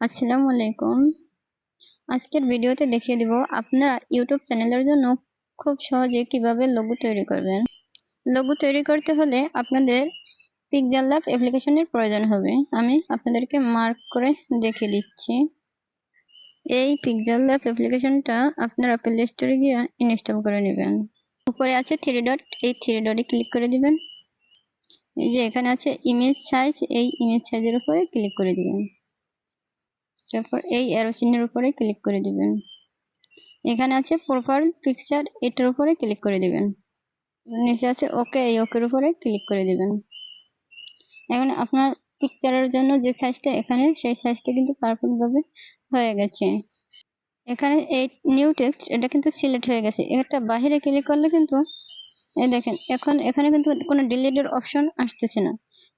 আসসালামু আলাইকুম। আজকের ভিডিওতে দেখিয়ে দিব আপনারা ইউটিউব চ্যানেলের জন্য খুব সহজে কীভাবে লোগো তৈরি করবেন। লোগো তৈরি করতে হলে আপনাদের পিকজার ল্যাব অ্যাপ্লিকেশনের প্রয়োজন হবে। আমি আপনাদেরকে মার্ক করে দেখিয়ে দিচ্ছি। এই পিকজার ল্যাব অ্যাপ্লিকেশনটা আপনারা প্লে স্টোরে গিয়ে ইনস্টল করে নেবেন। উপরে আছে থ্রি ডট এই থ্রি ডটে ক্লিক করে দিবেন। এই যে এখানে আছে ইমেজ সাইজ এই ইমেজ সাইজের উপরে ক্লিক করে দিবেন। তারপর এই অ্যারো চিহ্নের উপরে ক্লিক করে দিবেন। এখানে আছে প্রোফাইল পিকচার এটার উপরে ক্লিক করে দিবেন। নিচে আছে ওকে এই ওকের উপরে ক্লিক করে দিবেন। এখন আপনার পিকচারের জন্য যে সাইজটা এখানে, সেই সাইজটা কিন্তু পারফেক্ট ভাবে হয়ে গেছে। এখানে এই নিউ টেক্সট এটা কিন্তু সিলেক্ট হয়ে গেছে। এটা বাহিরে ক্লিক করলে কিন্তু, এই দেখেন, এখন এখানে কিন্তু কোনো ডিলিটের অপশন আসতেছে না।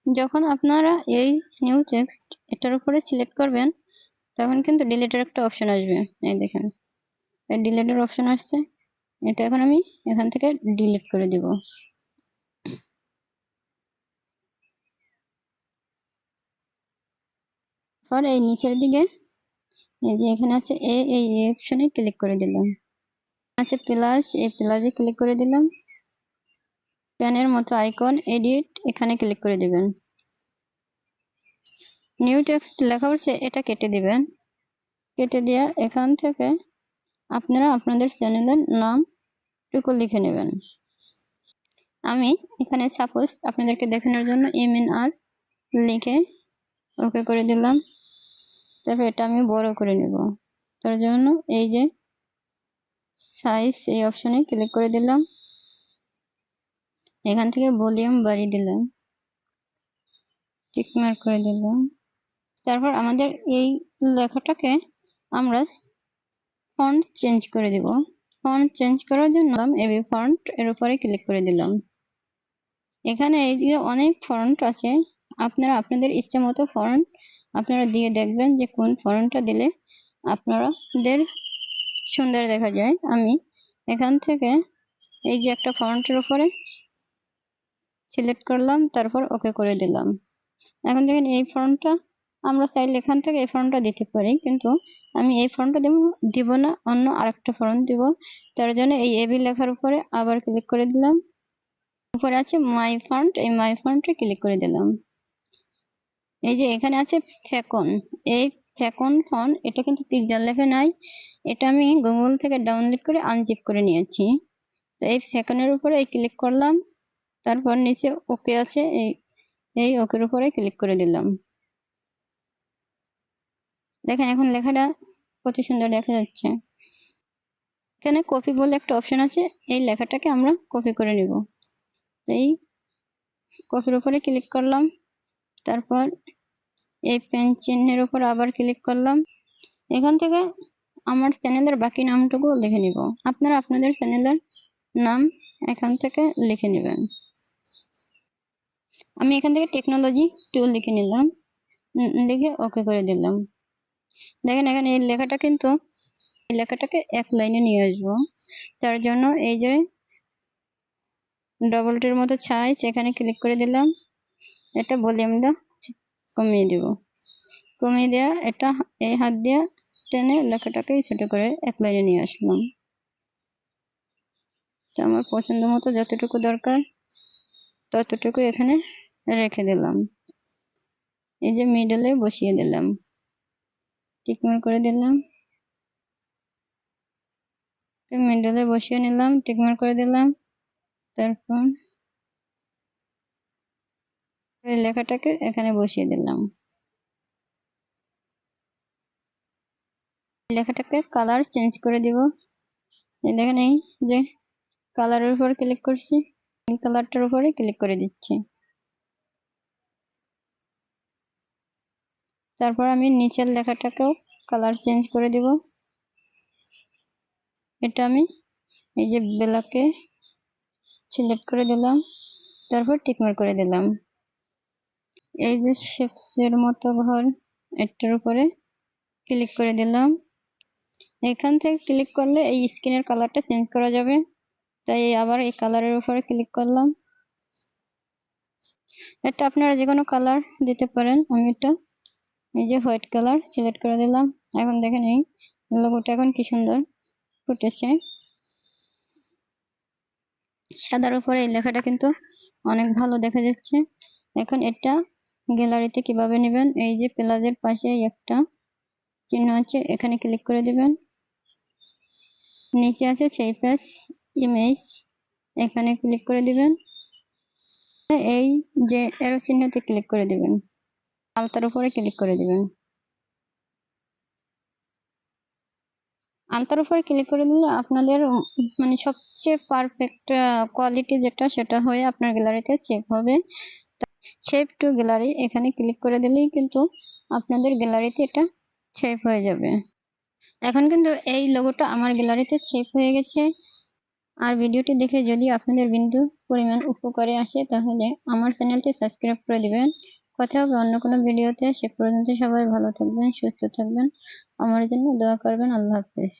যখন আপনারা এই নিউ টেক্সট এটার উপরে সিলেক্ট করবেন তখন কিন্তু ডিলিটের একটা অপশন আসবে। এই দেখেন, এই ডিলিটের অপশন আসছে। এটা এখন আমি এখান থেকে ডিলিট করে দিব। পর এই নিচের দিকে, এই যে এখানে আছে এ এই অপশনে ক্লিক করে দিলাম। আছে প্লাস এই প্লাসে ক্লিক করে দিলাম। প্যানের মতো আইকন এডিট এখানে ক্লিক করে দিবেন। নিউ টেক্সট লেখা হচ্ছে এটা কেটে দিবেন। কেটে দেওয়া এখান থেকে আপনারা আপনাদের চ্যানেলের নাম টুকু লিখে নেবেন। আমি এখানে সাপোজ আপনাদেরকে দেখানোর জন্য এম এন আর লিখে ওকে করে দিলাম। তারপর এটা আমি বড় করে নেব। তার জন্য এই যে সাইজ এই অপশনে ক্লিক করে দিলাম। এখান থেকে ভলিউম বাড়িয়ে দিলাম। টিকমার্ক করে দিলাম। তারপর আমাদের এই লেখাটাকে আমরা ফন্ট চেঞ্জ করে দিব। ফন্ট চেঞ্জ করার জন্য এবি ফন্ট এর উপরে ক্লিক করে দিলাম। এখানে এই দিকে অনেক ফন্ট আছে। আপনারা আপনাদের ইচ্ছে মতো ফন্ট আপনারা দিয়ে দেখবেন যে কোন ফন্টটা দিলে আপনাদের সুন্দর দেখা যায়। আমি এখান থেকে এই যে একটা ফন্টের উপরে সিলেক্ট করলাম, তারপর ওকে করে দিলাম। এখন দেখেন এই ফন্টটা আমরা চাইলে এখান থেকে এই ফর্মটা দিতে পারি, কিন্তু আমি এই ফর্মটা দেব না, অন্য আরেকটা ফর্ম দিব। তার জন্য এই এবি লেখার উপরে আবার ক্লিক করে দিলাম। উপরে আছে মাই ফন্ট এই মাই ফন্টে ক্লিক করে দিলাম। এই যে এখানে আছে ফ্যাকন এই ফ্যাকন ফন্ট এটা কিন্তু পিকজার লেখে নাই। এটা আমি গুগল থেকে ডাউনলোড করে আনজিপ করে নিয়েছি। তো এই ফ্যাকনের উপরে এই ক্লিক করলাম। তারপর নিচে ওকে আছে, এই এই ওকের উপরে ক্লিক করে দিলাম। দেখেন এখন লেখাটা কত সুন্দর দেখা যাচ্ছে। এখানে কপি বলে একটা অপশন আছে, এই লেখাটাকে আমরা কপি করে নিব। এই কপির উপরে ক্লিক করলাম, তারপর এই পেন চিহ্নের উপর আবার ক্লিক করলাম। এখান থেকে আমার চ্যানেলের বাকি নামটুকু লিখে নিব। আপনারা আপনাদের চ্যানেলের নাম এখান থেকে লিখে নেবেন। আমি এখান থেকে টেকনোলজি টুল লিখে নিলাম লিখে ওকে করে দিলাম। দেখেন, এখানে এই লেখাটা কিন্তু, এই লেখাটাকে এক লাইনে নিয়ে আসব। তার জন্য এই যে ডবলটির মতো সাইজ এখানে ক্লিক করে দিলাম। এটা ভলিউমটা কমিয়ে দেব। কমিয়ে দেওয়া এটা এই হাত দিয়ে টেনে লেখাটাকে ছোট করে এক লাইনে নিয়ে আসলাম। তো আমার পছন্দ মতো যতটুকু দরকার, ততটুকু এখানে রেখে দিলাম। এই যে মিডলে বসিয়ে দিলাম। টিকমার করে দিলাম। মিডলে বসিয়ে নিলাম, টিকমার করে দিলাম। তারপর লেখাটাকে এখানে বসিয়ে দিলাম। লেখাটাকে কালার চেঞ্জ করে দিব। দেখেন এই যে কালারের উপর ক্লিক করছি। কালারটার উপরে ক্লিক করে দিচ্ছি। তারপর আমি নিচের লেখাটাকেও কালার চেঞ্জ করে দিব। এটা আমি এই যে বেলাকে সিলেক্ট করে দিলাম, তারপর টিকমার করে দিলাম। এই যে শেপসের মতো ঘর এটার উপরে ক্লিক করে দিলাম। এখান থেকে ক্লিক করলে এই স্ক্রিনের কালারটা চেঞ্জ করা যাবে। তাই আবার এই কালারের উপরে ক্লিক করলাম। এটা আপনারা যে কোনো কালার দিতে পারেন, আমি এটা এই যে হোয়াইট কালার সিলেক্ট করে দিলাম। এখন দেখেন এই লোগোটা এখন কি সুন্দর ফুটেছে। সাদার উপরে এই লেখাটা কিন্তু অনেক ভালো দেখা যাচ্ছে। এখন এটা গ্যালারিতে কীভাবে নেবেন? এই যে প্লাজের পাশে একটা চিহ্ন আছে, এখানে ক্লিক করে দিবেন। নিচে আছে সেইপাস ইমেজ, এখানে ক্লিক করে দিবেন। এই যে এরো চিহ্নতে ক্লিক করে দিবেন। আলতার উপরে ক্লিক করে দিবেন। আলতার উপরে ক্লিক করে দিলে আপনাদের মানে সবচেয়ে পারফেক্ট কোয়ালিটি যেটা, সেটা হয়ে আপনার গ্যালারিতে সেভ হবে। সেভ টু গ্যালারি এখানে ক্লিক করে দিলেই কিন্তু আপনাদের গ্যালারিতে এটা সেভ হয়ে যাবে। এখন কিন্তু এই লোগোটা আমার গ্যালারিতে সেভ হয়ে গেছে। আর ভিডিওটি দেখে যদি আপনাদের বিন্দু পরিমাণ উপকারে আসে, তাহলে আমার চ্যানেলটি সাবস্ক্রাইব করে দিবেন। কথা হবে অন্য কোনো ভিডিওতে। সে পর্যন্ত সবাই ভালো থাকবেন, সুস্থ থাকবেন। আমার জন্য দোয়া করবেন। আল্লাহ হাফেজ।